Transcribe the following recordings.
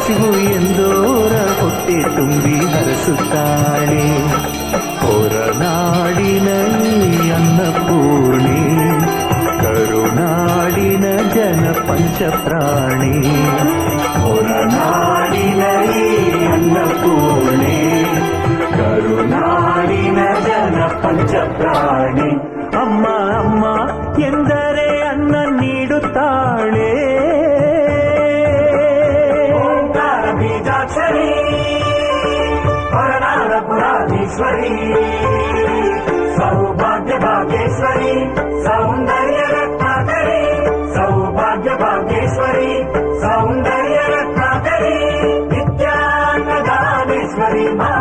ಹಸಿವು ಎಂದೂರ ಹೊಟ್ಟೆ ತುಂಬಿ ಹರಸುತ್ತಾಳೆ ಹೊರನಾಡಿನ ಈ ಅನ್ನಪೂರ್ಣಿ ಕರುನಾಡಿನ ಜನ ಪಂಚಪ್ರಾಣಿ ಹೊರನಾಡಿನ ಈ ಅನ್ನಪೂರ್ಣಿ ಕರುನಾಡಿನ ಜನ ಪಂಚಪ್ರಾಣಿ ಅಮ್ಮ ಅಮ್ಮ ಎಂದರೆ मीनाक्षरी सौभाग्य भाग्येश्वरी सौंदर्य रत्नाकरी सौभाग्य भाग्येश्वरी सौंदर्य रत्नाकरी विद्यानदानेश्वरी मा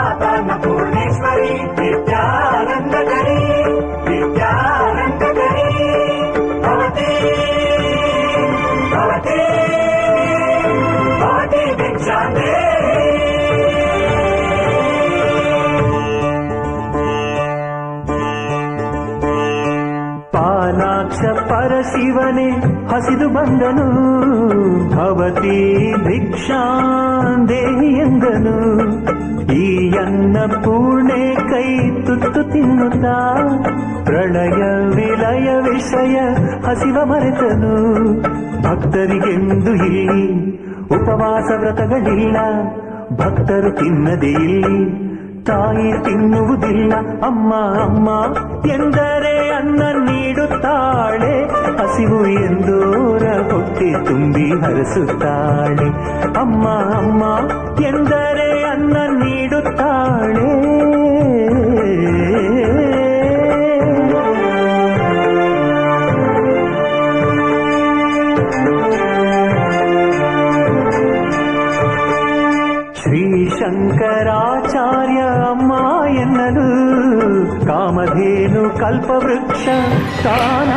ಪಾಲಾಕ್ಷ ಪರಶಿವನೇ ಹಸಿದು ಬಂದನು, ಭವತಿ ಭಿಕ್ಷಾಂದೇಹಿ ಎಂದನು. ಈ ಅನ್ನ ಪೂರ್ಣೆ ಕೈ ತುತ್ತು ತಿನ್ನುತ್ತಾ, ಪ್ರಳಯ ವಿಲಯ ವಿಷಯ ಹಸಿವ ಮರೆತನು. ಭಕ್ತರಿಗೆಂದು ಇಲ್ಲಿ ಉಪವಾಸ ವ್ರತಗಳಿಲ್ಲ, ಭಕ್ತರು ತಿನ್ನದೇ ಇಲ್ಲಿ, ತಾಯಿ ತಿನ್ನುವುದಿಲ್ಲ, ಅಮ್ಮ ಅಮ್ಮ ಎಂದರೆ ಅನ್ನ ಹಸಿವು ಎಂದೋರ ಹೊಟ್ಟೆ ತುಂಬಿ ಹರಸುತ್ತಾಳೆ ಅಮ್ಮ ಅಮ್ಮ ಎಂದರೆ ಅನ್ನ ನೀಡುತ್ತಾಳೆ ಶ್ರೀ ಶಂಕರಾಚಾರ್ಯ ಅಮ್ಮ ಎನ್ನಲು ಕಾಮಧೇನು ಕಲ್ಪವೃಕ್ಷ ತಾನಾದಳು